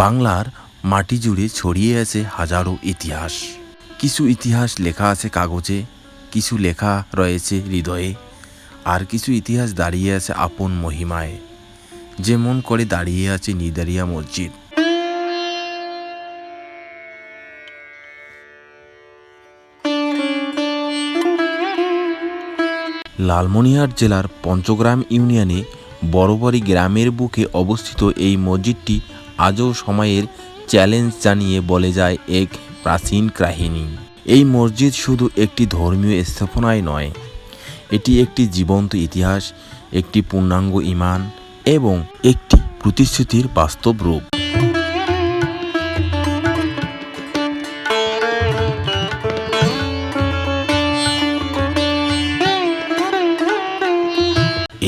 বাংলার মাটি জুড়ে ছড়িয়ে আছে হাজারো ইতিহাস। কিছু ইতিহাস লেখা আছে কাগজে, কিছু লেখা রয়েছে হৃদয়ে, আর কিছু ইতিহাস দাঁড়িয়ে আছে আপন মহিমায়। যেমন করে দাঁড়িয়ে আছে নিদারিয়া মসজিদ। লালমনিরহাট জেলার পঞ্চগ্রাম ইউনিয়নে বড়বাড়ি গ্রামের বুকে অবস্থিত এই মসজিদটি আজও সময়ের চ্যালেঞ্জ জানিয়ে বলে যায় এক প্রাচীন কাহিনী। এই মসজিদ শুধু একটি ধর্মীয় স্থাপনায় নয়, এটি একটি জীবন্ত ইতিহাস, একটি পূর্ণাঙ্গ ইমান এবং একটি প্রতিশ্রুতির বাস্তব রূপ।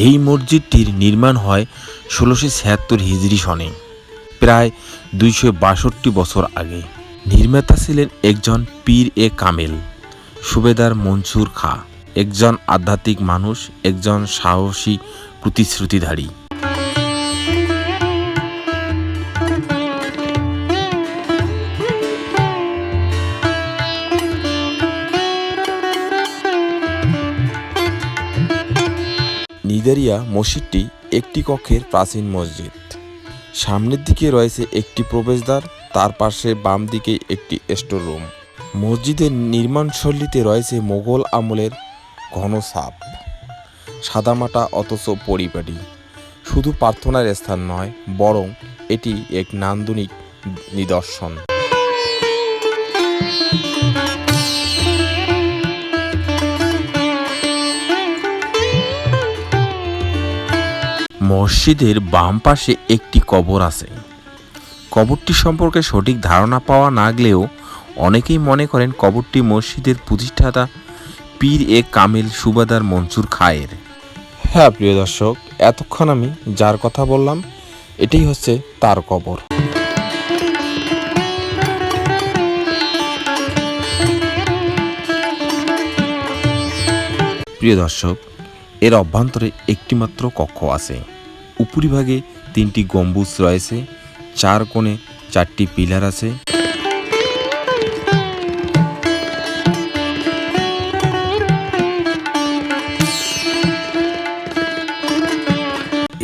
এই মসজিদটির নির্মাণ হয় ষোলোশো ছিয়াত্তর হিজরি সনে। প্রায় দুইশো বাষট্টি বছর আগে। নির্মাতা ছিলেন একজন পীর এ কামেল, সুবেদার মনসুর খা, একজন আধ্যাত্মিক মানুষ, একজন সাহসী প্রতিশ্রুতিধারী। নিদারিয়া মসজিদটি একটি কক্ষের প্রাচীন মসজিদ। সামনের দিকে রয়েছে একটি প্রবেশদ্বার, তার পাশে বাম দিকে একটি স্টোর রুম। মসজিদের নির্মাণশৈলীতে রয়েছে মোগল আমলের ঘন সাপ সাদামাটা অথচ পরিপাটি। শুধু প্রার্থনার স্থান নয়, বরং এটি এক নান্দনিক নিদর্শন। মসজিদের বাম পাশে একটি কবর আছে। কবরটি সম্পর্কে সঠিক ধারণা পাওয়া না গেলেও অনেকেই মনে করেন কবরটি মসজিদের প্রতিষ্ঠাতা পীর এ কামিল সুবাদার মনসুর খায়ের। হ্যাঁ প্রিয় দর্শক, এতক্ষণ আমি যার কথা বললাম, এটাই হচ্ছে তার কবর। প্রিয় দর্শক এর অভ্যন্তরে একটিমাত্র কক্ষ আছে। উপরিভাগে তিনটি গম্বুজ রয়েছে, চার কোণে চারটি পিলার আছে।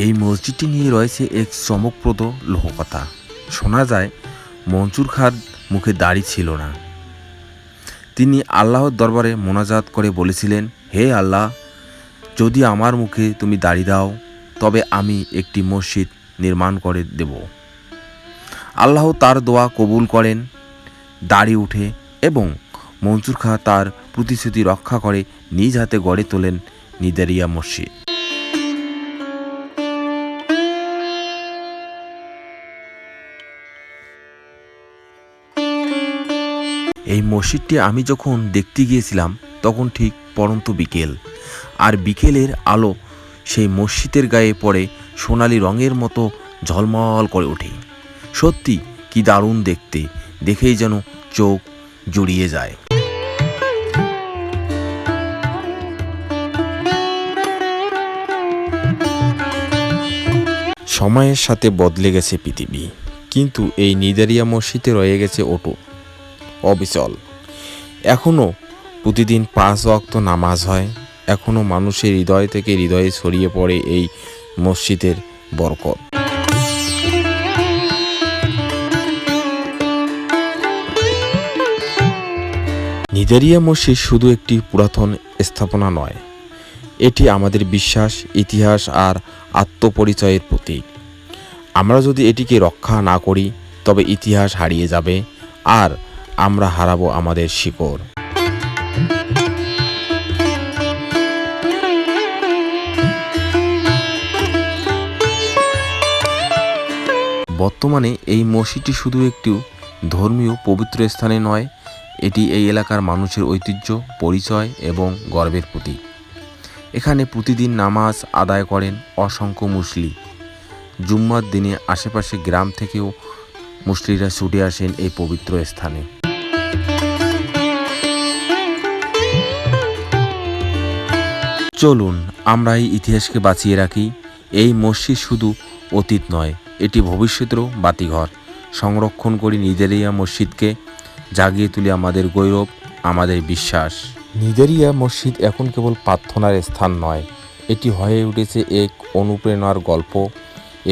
এই মসজিদটি নিয়ে রয়েছে এক চমকপ্রদ লোহকথা শোনা যায়, মনসুর খার মুখে দাড়ি ছিল না। তিনি আল্লাহর দরবারে মোনাজাত করে বলেছিলেন, হে আল্লাহ যদি আমার মুখে তুমি দাড়ি দাও, তবে আমি একটি মসজিদ নির্মাণ করে দেব। আল্লাহ তার দোয়া কবুল করেন, দাড়ি উঠে এবং মনসুর খা তার প্রতিশ্রুতি রক্ষা করে নিজ হাতে গড়ে তোলেন নিদারিয়া মসজিদ। এই মসজিদটি আমি যখন দেখতে গিয়েছিলাম তখন ঠিক পরন্ত বিকেল। আর বিকেলের আলো সেই মসজিদের গায়ে পড়ে সোনালি রঙের মতো ঝলমল করে ওঠে। সত্যি কি দারুণ দেখতে, দেখেই যেন চোখ জুড়িয়ে যায়। সময়ের সাথে বদলে গেছে পৃথিবী, কিন্তু এই নিদারিয়া মসজিদে রয়ে গেছে ওটো। অবিচল। এখনও প্রতিদিন পাঁচ ওয়াক্ত নামাজ হয়। এখনও মানুষের হৃদয় থেকে হৃদয়ে ছড়িয়ে পড়ে এই মসজিদের বরকত। নিদারিয়া মসজিদ শুধু একটি পুরাতন স্থাপনা নয়, এটি আমাদের বিশ্বাস, ইতিহাস আর আত্মপরিচয়ের প্রতীক। আমরা যদি এটিকে রক্ষা না করি, তবে ইতিহাস হারিয়ে যাবে আর আমরা হারাবো আমাদের শিকড়। বর্তমানে এই মসজিদটি শুধু একটি ধর্মীয় পবিত্র স্থানে নয়, এটি এই এলাকার মানুষের ঐতিহ্য, পরিচয় এবং গর্বের প্রতীক। এখানে প্রতিদিন নামাজ আদায় করেন অসংখ্য মুসলি। জুম্মার দিনে আশেপাশে গ্রাম থেকেও মুসলিরা ছুটে আসেন এই পবিত্র স্থানে। চলুন, আমরা এই ইতিহাসকে বাঁচিয়ে রাখি। এই মসজিদ শুধু অতীত নয় এটি ভবিষ্যতেরও বাতিঘর। সংরক্ষণ করি নিদেরিয়া মসজিদকে, জাগিয়ে তুলি আমাদের গৌরব, আমাদের বিশ্বাস। নিদেরিয়া মসজিদ এখন কেবল প্রার্থনার স্থান নয়, এটি হয়ে উঠেছে এক অনুপ্রেরণার গল্প,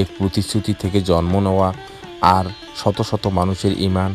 এক প্রতিশ্রুতি থেকে জন্ম নেওয়া, আর শত শত মানুষের ইমান